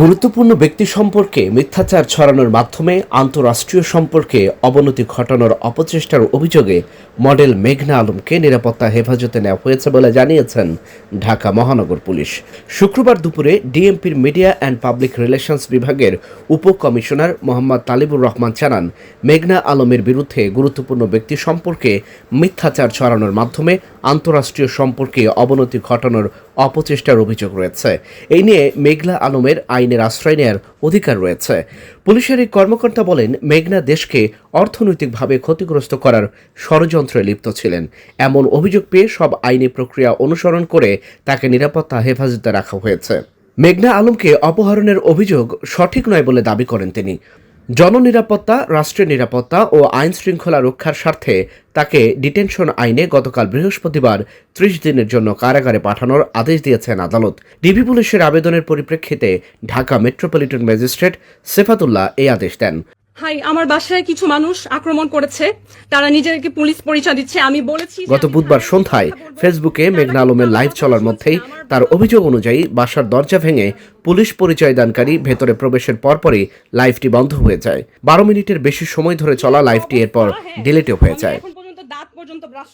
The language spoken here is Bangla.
গুরুত্বপূর্ণ ব্যক্তি সম্পর্কে মিথ্যাচার ছড়ানোর মাধ্যমে আন্তঃরাষ্ট্রীয় সম্পর্কে অবনতি ঘটানোর অপচেষ্টার অভিযোগে মডেল মেঘনা আলমকে নিরাপত্তা হেফাজতে নেওয়া হয়েছে বলে জানিয়েছেন ঢাকা মহানগর পুলিশ। শুক্রবার দুপুরে ডিএমপির মিডিয়া অ্যান্ড পাবলিক রিলেশনস বিভাগের উপকমিশনার মোহাম্মদ তালিবুর রহমান জানান, মেঘনা আলমের বিরুদ্ধে গুরুত্বপূর্ণ ব্যক্তি সম্পর্কে মিথ্যাচার ছড়ানোর মাধ্যমে আন্তঃরাষ্ট্রীয় সম্পর্কে অবনতি ঘটানোর অপচেষ্টার অভিযোগ রয়েছে। এই নিয়ে মেঘলা আলমের আইনের আশ্রয় নেওয়ার অধিকার রয়েছে। পুলিশের এই কর্মকর্তা বলেন, মেঘনা দেশকে অর্থনৈতিকভাবে ক্ষতিগ্রস্ত করার ষড়যন্ত্রে লিপ্ত ছিলেন। এমন অভিযোগ পেয়ে সব আইনি প্রক্রিয়া অনুসরণ করে তাকে নিরাপত্তা হেফাজতে রাখা হয়েছে। মেঘনা আলমকে অপহরণের অভিযোগ সঠিক নয় বলে দাবি করেন তিনি। জননিরাপত্তা রাষ্ট্রের নিরাপত্তা ও আইন শৃঙ্খলা রক্ষার স্বার্থে তাকে ডিটেনশন আইনে গতকাল বৃহস্পতিবার ত্রিশ দিনের জন্য কারাগারে পাঠানোর আদেশ দিয়েছেন আদালত। ডিবি পুলিশের আবেদনের পরিপ্রেক্ষিতে ঢাকা মেট্রোপলিটন ম্যাজিস্ট্রেট সেফাতুল্লাহ এই আদেশ দেন। হাই আমার বাসায় কিছু মানুষ আক্রমণ করেছে। তারা নিজেদেরকে পুলিশ পরিচয় দিচ্ছে। আমি বলেছি গত বুধবার সন্ধ্যায় ফেসবুকে মেঘনা আলমের লাইভ চলার মধ্যেই তার অভিযোগ অনুযায়ী বাসার দরজা ভেঙে পুলিশ পরিচয় দানকারী ভেতরে প্রবেশের পরপরই লাইভটি বন্ধ হয়ে যায়। বারো মিনিটের বেশি সময় ধরে চলা লাইভটি এরপর হ্যাঁ, ডিলিটও হয়ে যায়। এখন পর্যন্ত দাঁত পর্যন্ত ব্রাশ